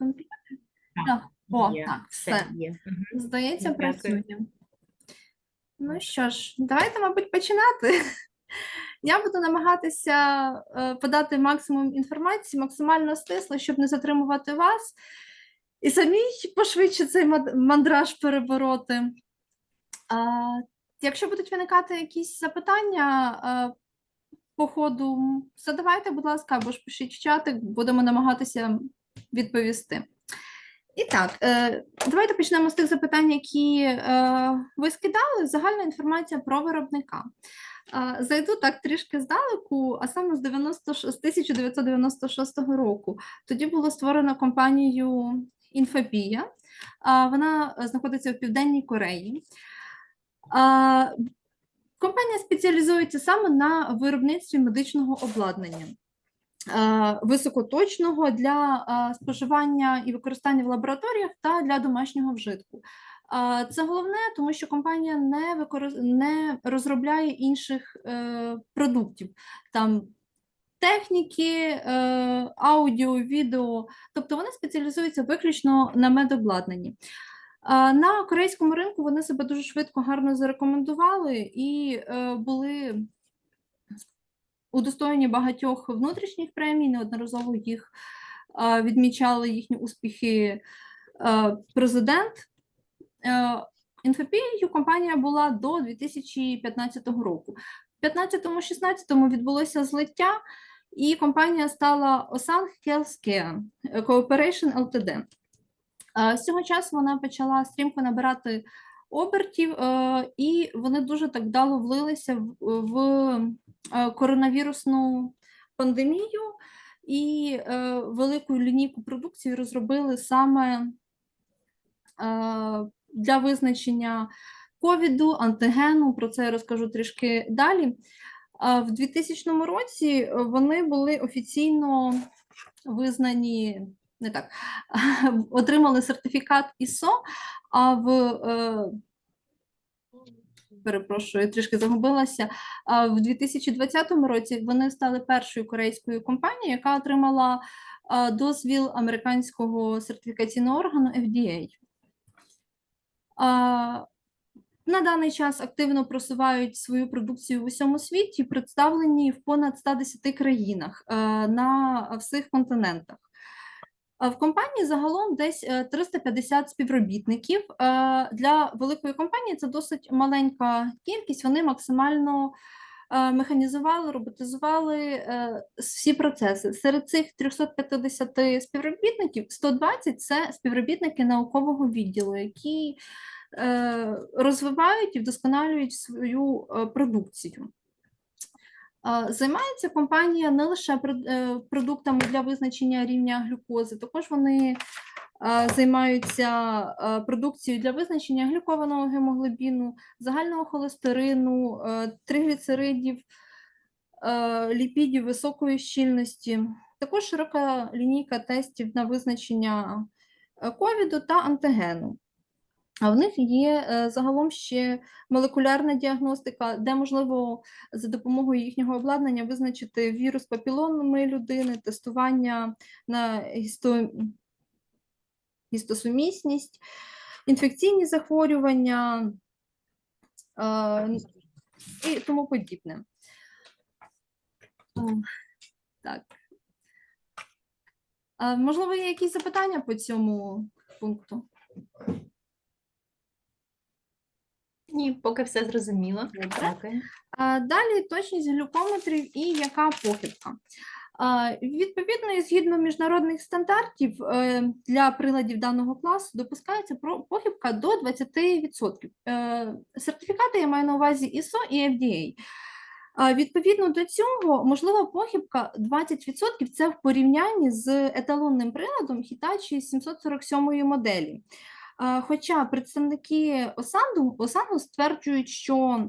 комп'ютер. Так, О, Є, так, все є. Здається, працює. Ну що ж, давайте, мабуть, починати. Я буду намагатися е, подати максимум інформації, максимально стисло, щоб не затримувати вас. І самій пошвидше цей мандраж перебороти. Якщо будуть виникати якісь запитання е, по ходу, задавайте, будь ласка, або ж пишіть в чатик, будемо намагатися відповісти. І так, е, давайте почнемо з тих запитань, які е, ви скидали. Загальна інформація про виробника. Е, Зайду так трішки здалеку, а саме з 96 з 1996 року. Тоді було створено компанію Інфобія. Вона знаходиться в Південній Кореї. Компанія спеціалізується саме на виробництві медичного обладнання. Е, Високоточного для е, споживання і використання в лабораторіях та для домашнього вжитку. Е, Це головне, тому що компанія не використ... не розробляє інших продуктів, там техніки, аудіо, відео, тобто вони спеціалізуються виключно на медобладнанні. На корейському ринку вони себе дуже швидко гарно зарекомендували і були удостоєні багатьох внутрішніх премій, неодноразово їх е, відмічали їхні успіхи е, президент. Е, Інфопією компанія була до 2015 року. В 2015-16 відбулося злиття, і компанія стала Osang Healthcare Cooperation Ltd. Е, З цього часу вона почала стрімко набирати обертів, е, і вони дуже так вдало влилися в, е, коронавірусну пандемію і е, велику лінійку продукції розробили саме для визначення ковіду, антигену. Про це я розкажу трішки далі. В 2000 році вони були офіційно визнані не так, отримали сертифікат ISO, а в е, перепрошую, я трішки загубилася. В 2020 році вони стали першою корейською компанією, яка отримала е, дозвіл американського сертифікаційного органу FDA. На даний час активно просувають свою продукцію в усьому світі, представлені в понад 110 країнах е, на всіх континентах. В компанії загалом десь е, 350 співробітників. Е, Для великої компанії це досить маленька кількість. Вони максимально е, механізували, роботизували е, всі процеси. Серед цих 350 співробітників 120 – це співробітники наукового відділу, які е, розвивають і вдосконалюють свою е, продукцію. Займається компанія не лише е, продуктами для визначення рівня глюкози, також вони займаються продукцією для визначення глюкованого гемоглобіну, загального холестерину, е, тригліцеридів, е, ліпідів високої щільності. Також широка лінійка тестів на визначення ковіду та антигену. А в них є е, загалом ще молекулярна діагностика, де можливо за допомогою їхнього обладнання визначити вірус папіломи людини, тестування на гісто... гістосумісність, інфекційні захворювання е, і тому подібне. Так. Можливо, є якісь запитання по цьому пункту? Ні, поки все зрозуміло. Дякую. Далі точність глюкометрів і яка похибка. Відповідно, і згідно міжнародних стандартів е, для приладів даного класу допускається похибка до 20%. Е, Сертифікати я маю на увазі ISO і FDA. Відповідно до цього, можлива похибка 20% це в порівнянні з еталонним приладом Hitachi 747 моделі. Хоча представники Осанду, Осанду стверджують, що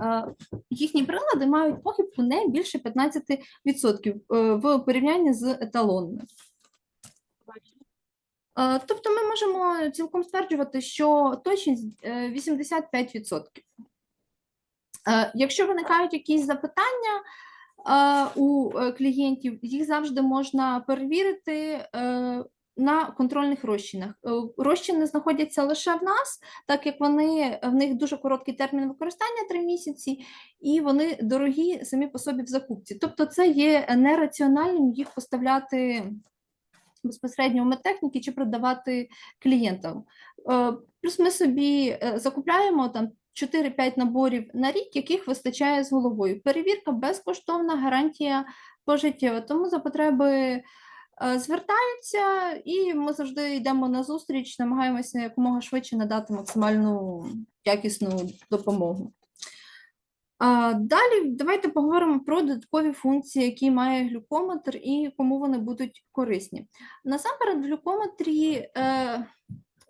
е, їхні прилади мають похибку не більше 15% е, в порівнянні з еталонними. Е, Тобто ми можемо цілком стверджувати, що точність е, 85%. Е, Якщо виникають якісь запитання у клієнтів, їх завжди можна перевірити на контрольних розчинах. Е, Розчини знаходяться лише в нас, так як вони в них дуже короткий термін використання 3 місяці, і вони дорогі самі по собі в закупці. Тобто, це є нераціональним їх поставляти безпосередньо медтехніки чи продавати клієнтам. Е, Плюс ми собі е, закупляємо там 4-5 наборів на рік, яких вистачає з головою. Перевірка безкоштовна, гарантія пожиттєва. Тому за потреби звертаються, і ми завжди йдемо на зустріч, намагаємося якомога швидше надати максимальну якісну допомогу. Далі давайте поговоримо про додаткові функції, які має глюкометр і кому вони будуть корисні. Насамперед, в глюкометрі е,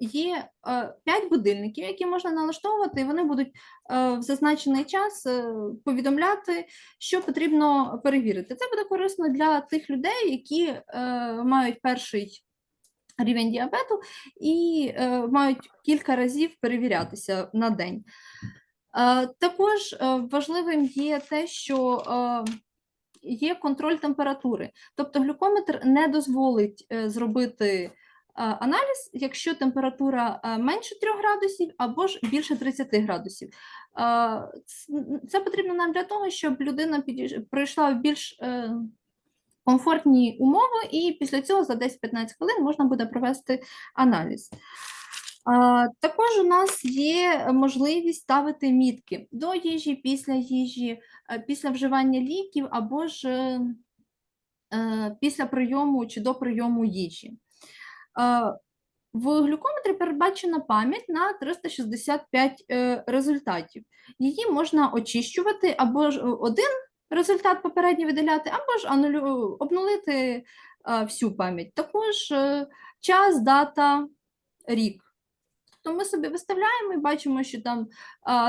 є е, 5 будильників, які можна налаштовувати, і вони будуть е, в зазначений час е, повідомляти, що потрібно перевірити. Це буде корисно для тих людей, які мають перший рівень діабету і мають кілька разів перевірятися на день. Також важливим є те, що є контроль температури, тобто глюкометр не дозволить зробити аналіз, якщо температура е, менше 3 градусів або ж більше 30 градусів. Е, Це потрібно нам для того, щоб людина пройшла в більш е, комфортні умови, і після цього за 10-15 хвилин можна буде провести аналіз. Також у нас є можливість ставити мітки до їжі, після їжі, е, після вживання ліків або ж е, е, після прийому чи до прийому їжі. В глюкометрі передбачена пам'ять на 365 е, результатів. Її можна очищувати або ж е, один результат попередній видаляти, або ж обнулити е, всю пам'ять. Також час, дата, рік. То ми собі виставляємо і бачимо, що там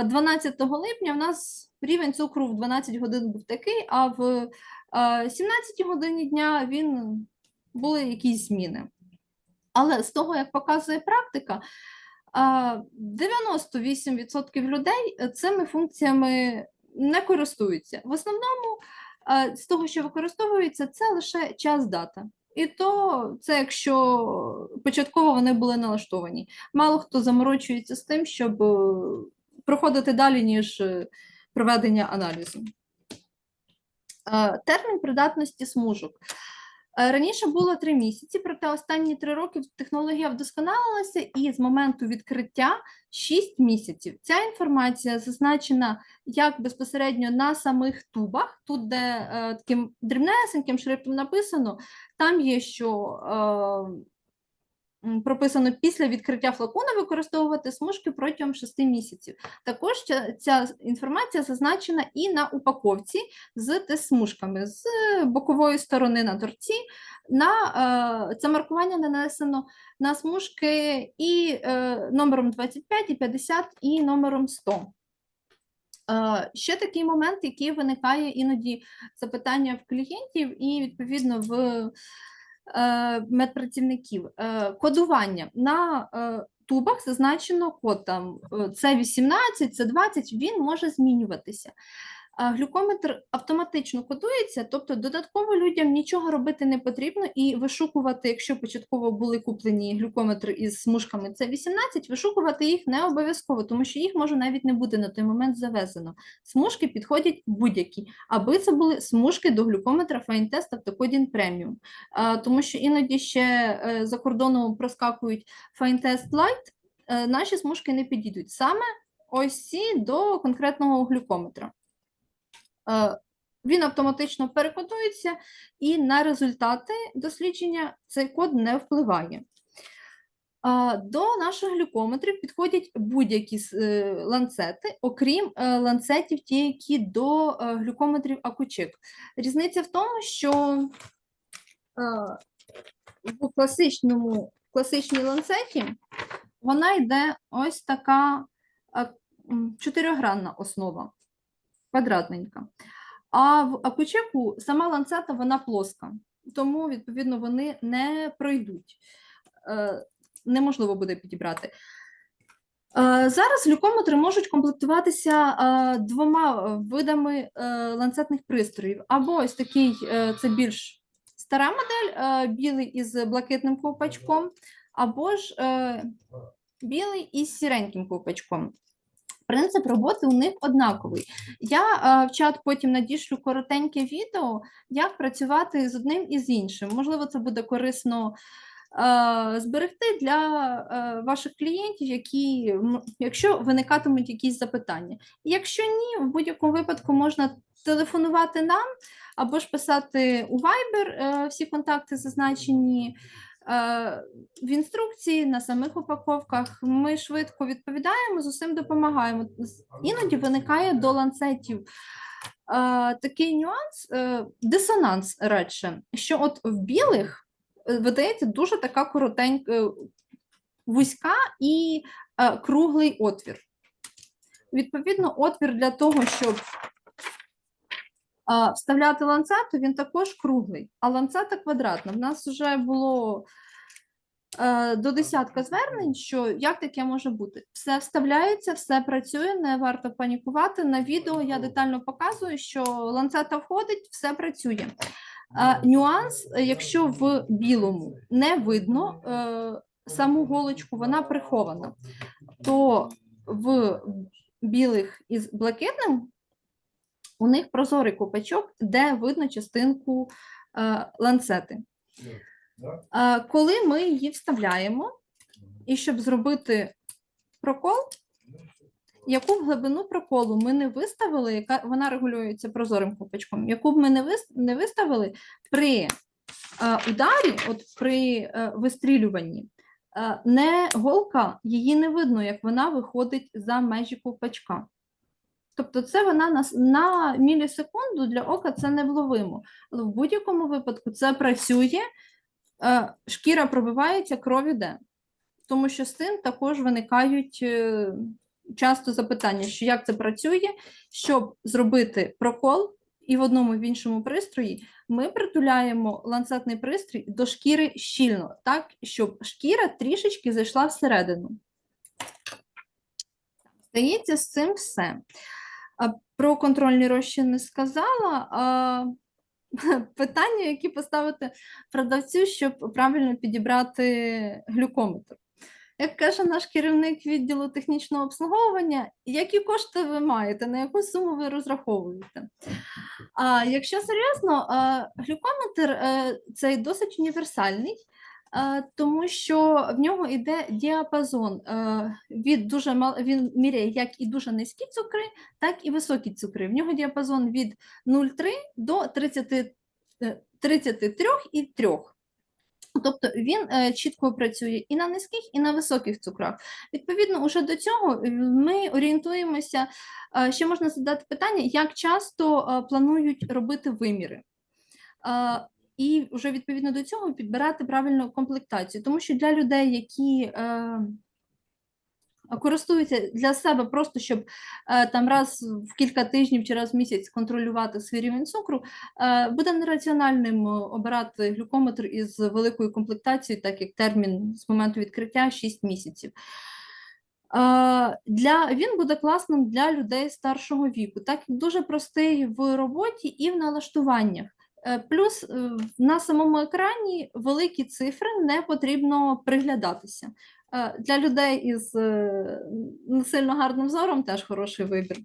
12 липня в нас рівень цукру в 12 годин був такий, а в а, 17 годині дня він були якісь зміни. Але з того, як показує практика, 98% людей е, цими функціями не користуються. В основному з того, що використовується, це лише час дата. І то це якщо початково вони були налаштовані. Мало хто заморочується з тим, щоб е, проходити далі, ніж е, проведення аналізу. Термін придатності смужок. Е, Раніше було три місяці, проте останні три роки технологія вдосконалилася, і з моменту відкриття 6 місяців. Ця інформація зазначена як безпосередньо на самих тубах, тут, де е, таким дрібнесеньким шрифтом написано, там є, що е, прописано після відкриття флакона використовувати смужки протягом 6 місяців. Також ця, інформація зазначена і на упаковці з тест-смужками з бокової сторони на торці. На, е, це маркування нанесено на смужки і е, номером 25, і 50, і номером 100. Е, Ще такий момент, який виникає іноді запитання в клієнтів і відповідно в медпрацівників. Е, Кодування на е, тубах зазначено код там це 18, це 20, він може змінюватися. Глюкометр автоматично кодується, тобто додатково людям нічого робити не потрібно і вишукувати, якщо початково були куплені глюкометри із смужками це 18, вишукувати їх не обов'язково, тому що їх може навіть не бути на той момент завезено. Смужки підходять будь-які, аби це були смужки до глюкометра Fine-Test Автокодін. А, Тому що іноді ще е, за кордоном проскакують Lite, е, наші смужки не підійдуть. Саме ось ці до конкретного глюкометра. Е, Він автоматично перекодується, і на результати дослідження цей код не впливає. До наших глюкометрів підходять будь-які е, ланцети, окрім е, ланцетів, ті, які до е, глюкометрів Акучик. Різниця в тому, що е, в класичному, класичній ланцеті вона йде ось така е, м, чотирьохгранна основа, квадратненька. А в акучеку сама ланцета вона плоска, тому, відповідно, вони не пройдуть. Е, Неможливо буде підібрати. Е, Зараз глюкометри можуть комплектуватися е, двома видами ланцетних пристроїв. Або ось такий, це більш стара модель білий із блакитним ковпачком, або ж білий із сіреньким ковпачком. Принцип роботи у них однаковий. Я е, в чат потім надішлю коротеньке відео, як працювати з одним і з іншим. Можливо, це буде корисно е, зберегти для е, ваших клієнтів, які, якщо виникатимуть якісь запитання. Якщо ні, в будь-якому випадку можна телефонувати нам або ж писати у Viber, всі контакти зазначені. Е, В інструкції на самих упаковках ми швидко відповідаємо, з усім допомагаємо. Іноді виникає до ланцетів е, такий нюанс, е, дисонанс радше, що от в білих видається дуже така коротенька, вузька і круглий отвір. Відповідно, отвір для того, щоб вставляти ланцету, він також круглий, а ланцета квадратна. В нас вже було е, до десятка звернень, що як таке може бути? Все вставляється, все працює, не варто панікувати. На відео я детально показую, що ланцета входить, все працює. Нюанс, якщо в білому не видно е, саму голочку, вона прихована, то в білих із блакитним у них прозорий копачок, де видно частинку е, ланцети. Е, коли ми її вставляємо, і щоб зробити прокол, яку глибину проколу ми не виставили, яка вона регулюється прозорим копачком, яку б ми не, не виставили при е, ударі, от при вистрілюванні, не голка, її не видно, як вона виходить за межі ковпачка. Тобто це вона на, на мілісекунду для ока це невловимо. Але в будь-якому випадку це працює, е, шкіра пробивається, кров іде. Тому що з цим також виникають е, часто запитання, що як це працює, щоб зробити прокол і в одному і в іншому пристрої, ми притуляємо ланцетний пристрій до шкіри щільно, так, щоб шкіра трішечки зайшла всередину. Здається, з цим все. Про контрольні розчин не сказала. Питання, які поставити продавцю, щоб правильно підібрати глюкометр. Як каже наш керівник відділу технічного обслуговування, які кошти ви маєте, на яку суму ви розраховуєте? А якщо серйозно, глюкометр е, цей досить універсальний, тому що в нього йде діапазон е, від дуже мал... він міряє як і дуже низькі цукри, так і високі цукри. В нього діапазон від 0,3 до 30, е, 33 і 3. Тобто він е, чітко працює і на низьких, і на високих цукрах. Відповідно, уже до цього е, ми орієнтуємося, е, ще можна задати питання, як часто е, планують робити виміри. І вже відповідно до цього підбирати правильну комплектацію, тому що для людей, які е, користуються для себе просто, щоб е, там раз в кілька тижнів чи раз в місяць контролювати свій рівень цукру, е, буде нераціональним обирати глюкометр із великою комплектацією, так як термін з моменту відкриття 6 місяців. Е, Для, він буде класним для людей старшого віку, так дуже простий в роботі і в налаштуваннях. Е, Плюс е, на самому екрані великі цифри не потрібно приглядатися. Е, Для людей із не сильно гарним зором теж хороший вибір.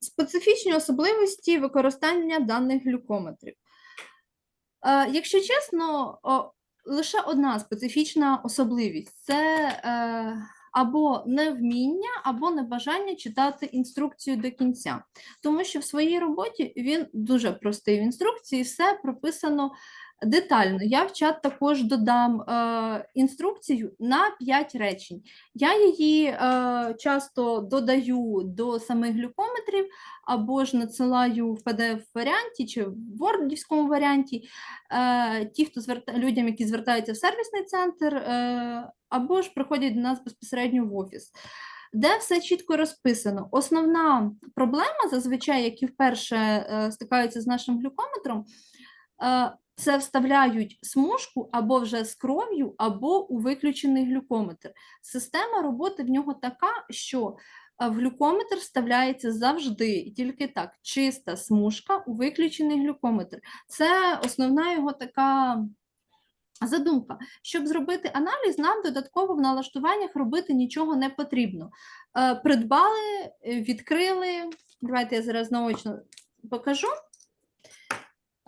Специфічні особливості використання даних глюкометрів. Якщо чесно, лише одна специфічна особливість це або невміння, або небажання читати інструкцію до кінця. Тому що в своїй роботі він дуже простий в інструкції, все прописано детально. Я в чат також додам е, інструкцію на 5 речень. Я її е, часто додаю до самих глюкометрів, або ж надсилаю в PDF-варіанті чи в Word варіанті. Е, ті, хто зверта... людям, які звертаються в сервісний центр, е, або ж приходять до нас безпосередньо в офіс. Де все чітко розписано. Основна проблема, зазвичай, які вперше е, стикаються з нашим глюкометром, е, це вставляють смужку або вже з кров'ю, або у виключений глюкометр. Система роботи в нього така, що В глюкометр вставляється завжди і тільки так, чиста смужка у виключений глюкометр. Це основна його така задумка. Щоб зробити аналіз, нам додатково в налаштуваннях робити нічого не потрібно. Е, Придбали, е, відкрили. Давайте я зараз наочно покажу.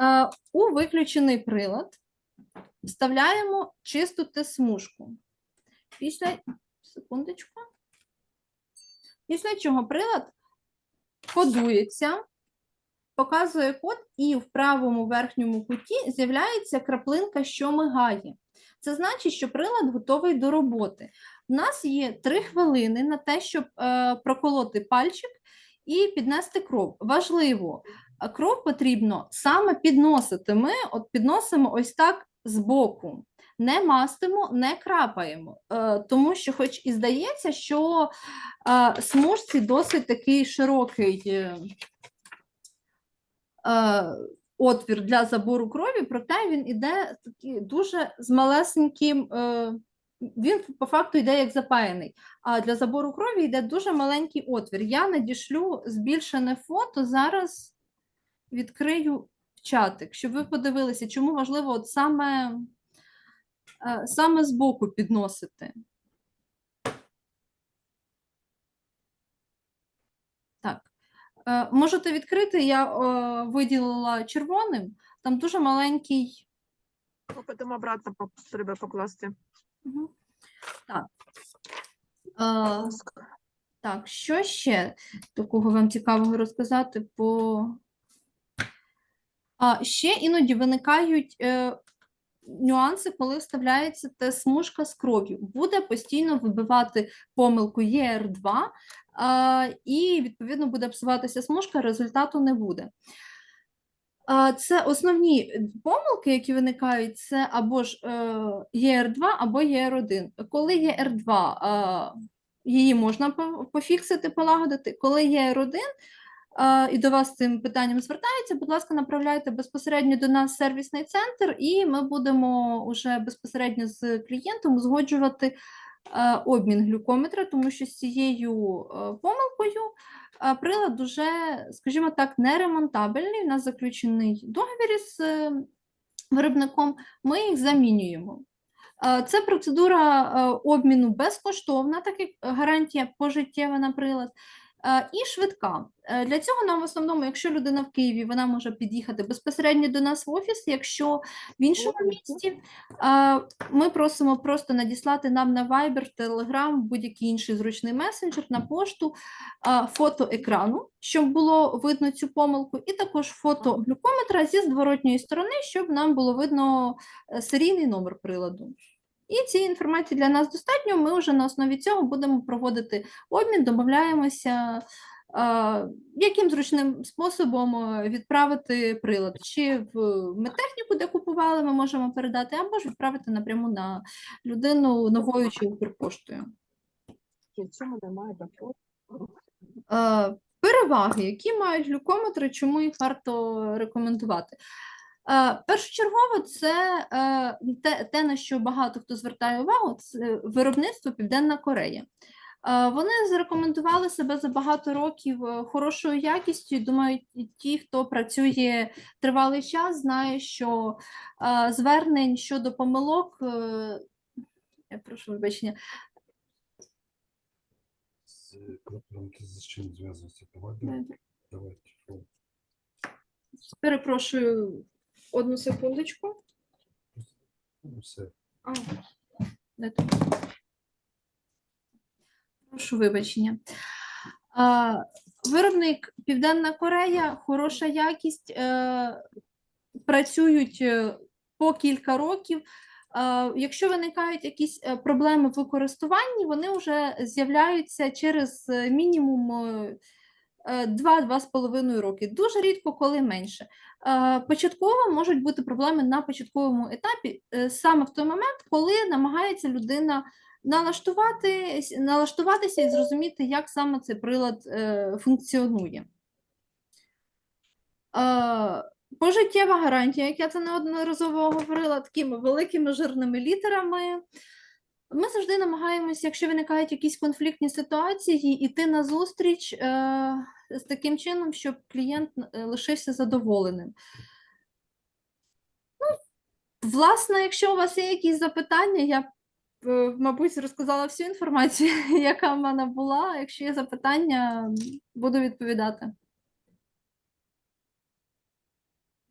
Е, У виключений прилад вставляємо чисту Т-смужку. Після секундочку. Після чого прилад кодується, показує код, і в правому верхньому куті з'являється краплинка, що мигає. Це значить, що прилад готовий до роботи. У нас є 3 хвилини на те, щоб е, проколоти пальчик і піднести кров. Важливо, кров потрібно саме підносити. Ми от підносимо ось так збоку. Не мастимо, не крапаємо, е, тому що, хоч і здається, що е, смужці досить такий широкий е, е, отвір для забору крові, проте він іде такий дуже з малесеньким. Е, він по факту йде як запаяний, а для забору крові йде дуже маленький отвір. Я надішлю збільшене фото. Зараз відкрию в чатик, щоб ви подивилися, чому важливо от саме, е, саме збоку підносити. Так. Е, Можете відкрити, я е, виділила червоним, там дуже маленький. Потім обратно треба покласти. Так. Е, Так, що ще такого вам цікавого розказати по. А, ще іноді виникають е, нюанси, коли вставляється та смужка з кров'ю. Буде постійно вибивати помилку ЄР2, а, і, відповідно, буде псуватися смужка, результату не буде. Це основні е, помилки, які виникають, це або ж е, ЄР2, або ЄР1. Коли ЄР2, а, її можна пофіксити, полагодити. Коли ЄР1, а, і до вас з цим питанням звертаються, будь ласка, направляйте безпосередньо до нас сервісний центр, і ми будемо вже безпосередньо з клієнтом узгоджувати е, обмін глюкометра, тому що з цією е, помилкою е, прилад уже, скажімо так, неремонтабельний. У нас заключений договір із виробником, ми їх замінюємо. Це процедура обміну безкоштовна, так як гарантія пожиттєва на прилад. Е, І швидка. Е, Для цього нам в основному, якщо людина в Києві, вона може під'їхати безпосередньо до нас в офіс. Якщо в іншому місті, е, ми просимо просто надіслати нам на Viber, Telegram, будь-який інший зручний месенджер, на пошту фото екрану, щоб було видно цю помилку, і також фото глюкометра зі зворотньої сторони, щоб нам було видно серійний номер приладу. І цієї інформації для нас достатньо. Ми вже на основі цього будемо проводити обмін, домовляємося, яким зручним способом е, відправити прилад. Чи в медтехніку, де купували, ми можемо передати, або ж відправити напряму на людину новою чи Укрпоштою. Е, Переваги, які мають глюкометри, чому їх варто рекомендувати? Е, Першочергово це е, те, те, на що багато хто звертає увагу, це виробництво Південна Корея. Е, Вони зарекомендували себе за багато років хорошою якістю. Думаю, ті, хто працює тривалий час, знає, що звернень щодо помилок, я прошу вибачення, З з чим зв'язується? Давайте. перепрошую одну секундочку. Ну, все. А, тут? Прошу вибачення. А, виробник Південна Корея, хороша якість, е, працюють е, по кілька років. Е, якщо виникають якісь е, проблеми в використанні, вони вже з'являються через е, мінімум 2-2,5 роки. Дуже рідко, коли менше. Е, Початково можуть бути проблеми на початковому етапі, е, саме в той момент, коли намагається людина налаштувати, налаштуватися і зрозуміти, як саме цей прилад е, функціонує. Е, Пожиттєва гарантія, як я це неодноразово говорила, такими великими жирними літерами. Ми завжди намагаємося, якщо виникають якісь конфліктні ситуації, іти на зустріч е, з таким чином, щоб клієнт е, лишився задоволеним. Ну, власне, якщо у вас є якісь запитання, я, е, мабуть, розказала всю інформацію, яка в мене була. Якщо є запитання, буду відповідати.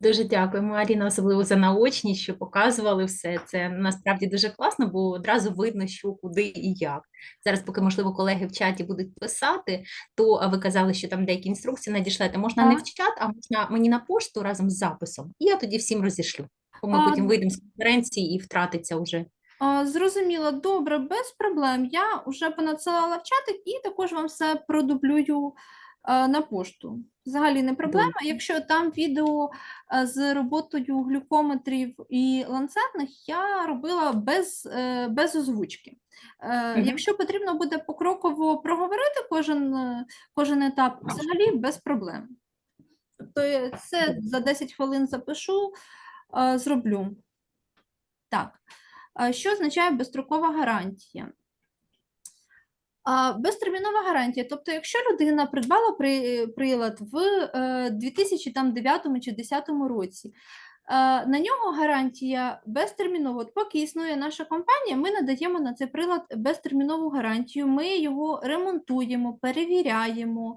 Дуже дякуємо, Аріна, особливо за наочність, що показували все. Це насправді дуже класно, бо одразу видно, що куди і як. Зараз, поки, можливо, колеги в чаті будуть писати, то ви казали, що там деякі інструкції надішлете. Можна не в чат, а можна мені на пошту разом з записом. І я тоді всім розішлю. Бо ми А, потім вийдемо з конференції і втратиться вже. А, Зрозуміло, добре, без проблем. Я вже понадсилала в чатик і також вам все продублюю на пошту. Взагалі не проблема. Якщо там відео е, з роботою глюкометрів і ланцетних, я робила без, е, без озвучки. Е, Мгм. Якщо потрібно буде покроково проговорити кожен, е, кожен етап, взагалі без проблем. Тобто це за 10 хвилин запишу, е, зроблю. Так. Що означає безстрокова гарантія? Безтермінова гарантія, тобто, якщо людина придбала при- прилад в е, 2009 чи 2010 році, е, на нього гарантія безтермінова. От поки існує наша компанія, ми надаємо на цей прилад безтермінову гарантію, ми його ремонтуємо, перевіряємо.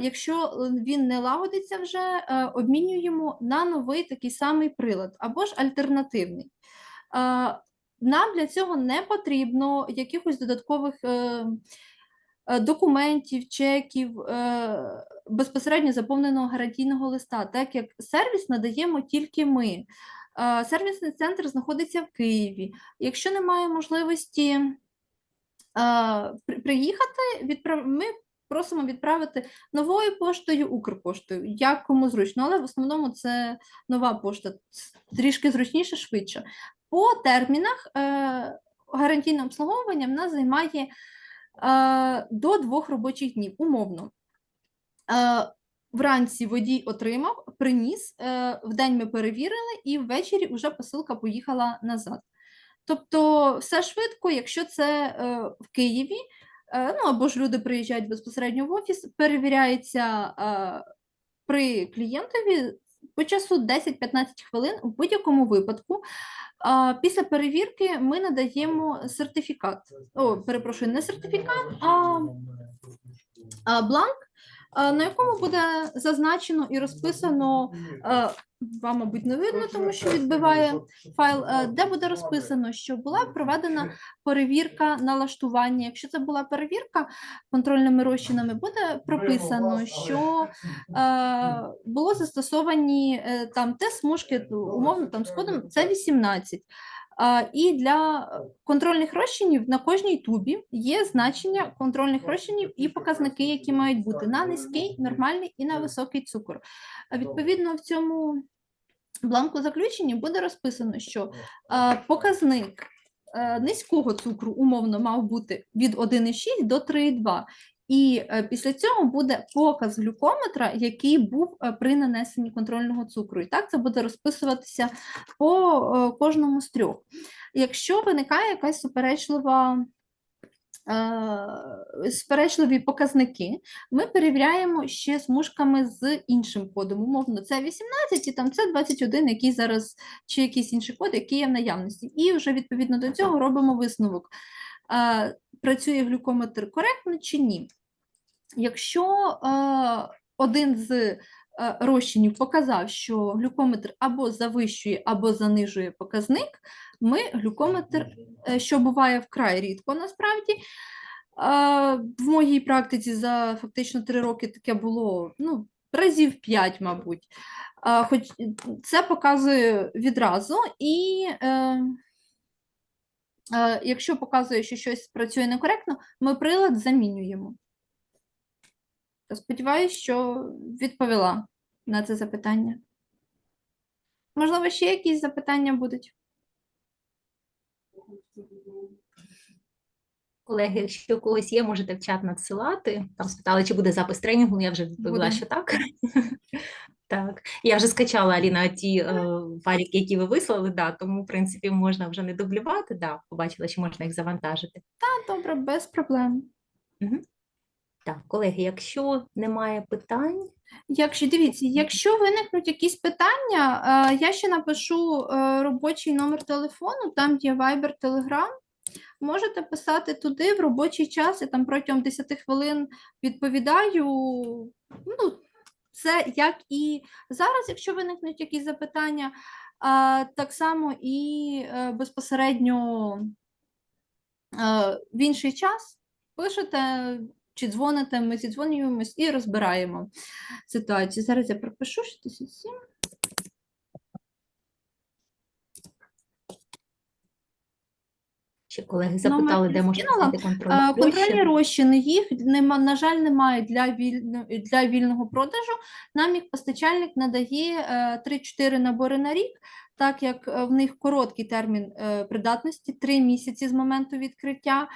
Якщо е, він не лагодиться вже, е, обмінюємо на новий такий самий прилад або ж альтернативний. Нам для цього не потрібно якихось додаткових е, е, документів, чеків, е, безпосередньо заповненого гарантійного листа, так як сервіс надаємо тільки ми. Е, Сервісний центр знаходиться в Києві. Якщо немає можливості е, приїхати, відправ... ми просимо відправити новою поштою, Укрпоштою, як кому зручно, але в основному це нова пошта, трішки зручніше, швидше. По термінах е, гарантійне обслуговування в нас займає е, до двох робочих днів, умовно. Е, Вранці водій отримав, приніс, е, вдень ми перевірили, і ввечері вже посилка поїхала назад. Тобто, все швидко, якщо це в Києві, ну або ж люди приїжджають безпосередньо в офіс, перевіряється при клієнтові по часу 10-15 хвилин у будь-якому випадку. А, Після перевірки ми надаємо сертифікат. О, перепрошую, не сертифікат, а, а бланк, на якому буде зазначено і розписано. е, Вам, мабуть, не видно, тому що відбиває файл, е, де буде розписано, що була проведена перевірка налаштування. Якщо це була перевірка контрольними розчинами, буде прописано, що е, було застосовані там те смужки, умовно там з кодом це 18. І для контрольних розчинів на кожній тубі є значення контрольних розчинів і показники, які мають бути на низький, нормальний і на високий цукор. Відповідно, в цьому бланку заключення буде розписано, що е, показник е, низького цукру умовно мав бути від 1,6 до 3,2. І е, після цього буде показ глюкометра, який був е, при нанесенні контрольного цукру. І так це буде розписуватися по е, кожному з трьох. Якщо виникає якась суперечлива, суперечливі показники, ми перевіряємо ще смужками з іншим кодом. Умовно, це 18 і там це 21, який зараз, чи якийсь інший код, який є в наявності. І вже відповідно до цього робимо висновок. Працює глюкометр коректно чи ні. Якщо е, один з е, розчинів показав, що глюкометр або завищує, або занижує показник, ми глюкометр, е, що буває вкрай рідко насправді. В моїй практиці за фактично три роки таке було ну, разів 5, мабуть. Хоч це показує відразу, і якщо показує, що щось працює некоректно, ми прилад замінюємо. Сподіваюсь, що відповіла на це запитання. Можливо, ще якісь запитання будуть? Колеги, якщо у когось є, можете в чат надсилати. Там спитали, чи буде запис тренінгу. Я вже відповіла, що так. Так, я вже скачала Аліна ті е, файлики, які ви вислали, да, тому в принципі можна вже не дублювати. Да, побачила, що можна їх завантажити. Та, добре, без проблем. Так, колеги, якщо немає питань, Якщо дивіться, якщо виникнуть якісь питання, е, я ще напишу е, робочий номер телефону, там є Viber, Telegram. Можете писати туди в робочий час, я там протягом 10 хвилин відповідаю. Ну, це як і зараз, якщо виникнуть якісь запитання, так само і е, безпосередньо в інший час пишете чи дзвоните, ми зідзвонюємось і розбираємо ситуацію. Зараз я пропишу 67. ще колеги запитали, де можна знайти контроль. Е, Контрольні розчини їх нема, на жаль, немає для, вільно, для вільного продажу. Нам їх постачальник надає е, 3-4 набори на рік, так як е, в них короткий термін е, придатності 3 місяці з моменту відкриття.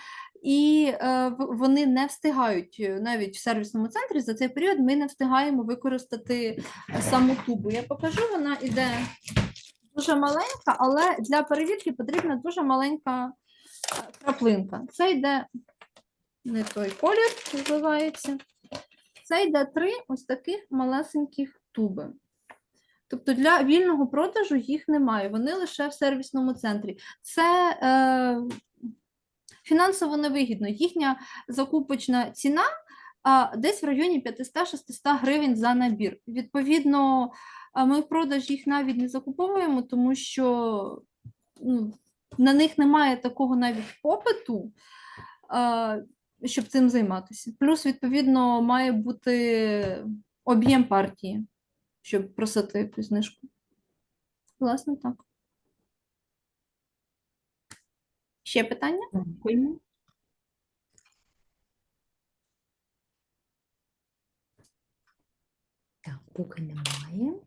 І е, вони не встигають навіть в сервісному центрі за цей період ми не встигаємо використати саму тубу. Я покажу, вона іде дуже маленька, але для перевірки потрібна дуже маленька краплинка. Це йде не той колір, називається. Це йде три ось таких малесеньких туби. Тобто для вільного продажу їх немає, вони лише в сервісному центрі. Це е, фінансово невигідно. Їхня закупочна ціна а, десь в районі 500-600 гривень за набір. Відповідно, ми в продаж їх навіть не закуповуємо, тому що ну, на них немає такого навіть попиту, а, щоб цим займатися. Плюс, відповідно, має бути об'єм партії, щоб просити якусь знижку. Власне, так. Ще питання? Дякуємо. Так, поки немає.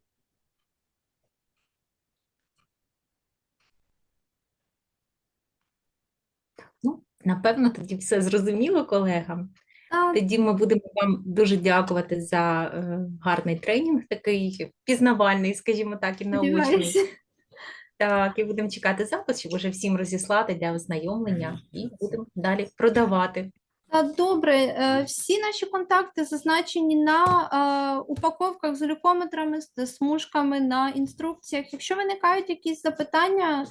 Так, ну, напевно, тоді все зрозуміло колегам. Так, Тоді ми будемо вам дуже дякувати за е, гарний тренінг, такий пізнавальний, скажімо так, і сподіваюся. Так, і будемо чекати запис, щоб уже всім розіслати для ознайомлення, і будемо далі продавати. Та добре, е, всі наші контакти зазначені на е, упаковках з глюкометрами, з смужками, на інструкціях. Якщо виникають якісь запитання,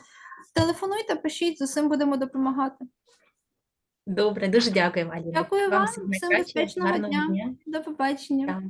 телефонуйте, пишіть, з усім будемо допомагати. Добре, дуже дякуємо, Аліна. Дякую вам, всім найкращого, безпечного гарного дня. дня. До побачення. Так.